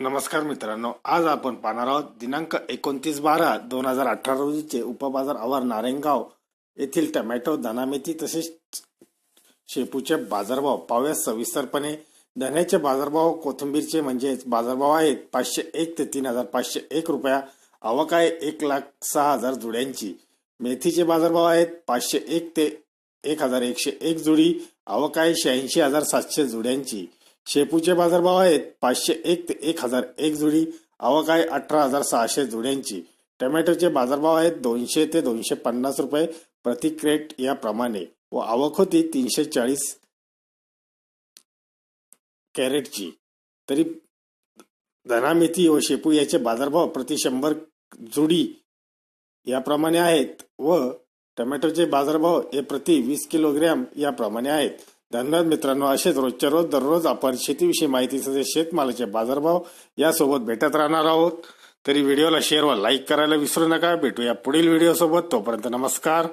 नमस्कार मित्रांनो आज आपण पाहणार आहोत दिनांक एकोणतीस बारा दोन हजार अठरा रोजीचे उपबाजार आवार नारेंगाव येथील टमॅटो धनामेथी तसेच शेपूचे बाजारभाव पाहूया सविस्तरपणे. धन्याचे बाजारभाव कोथिंबीरचे म्हणजेच बाजारभाव आहेत पाचशे एक ते तीन हजार पाचशे एक रुपया. आवक आहे एक लाख सहा हजार जुड्यांची. मेथीचे बाजारभाव आहेत पाचशे एक ते एक हजार एकशे एक जुडी. आवक आहे शहाऐंशी हजार सातशे जुड्यांची. शेपूचे बाजारभाव आहेत पाचशे एक ते एक हजार एक जुडी आवक आहे अठरा हजार सहाशे जुड्यांची. टोमॅटोचे बाजारभाव आहेत दोनशे ते दोनशे पन्नास रुपये प्रति क्रेट याप्रमाणे व आवक होती तीनशे चाळीस कॅरेटची. तरी धना मेथी व शेपू याचे बाजारभाव प्रति शंभर जुडी याप्रमाणे आहेत व टोमॅटोचे बाजारभाव हे प्रति वीस किलोग्रॅम याप्रमाणे आहेत. धन्यवाद मित्रांनो असेच रोजच्या रोज दररोज आपण शेतीविषयी माहिती तसेच शेतमालाचे बाजारभाव यासोबत भेटत राहणार आहोत. तरी व्हिडिओला शेअर व लाईक करायला विसरू नका. भेटूया पुढील व्हिडिओ सोबत. तोपर्यंत नमस्कार.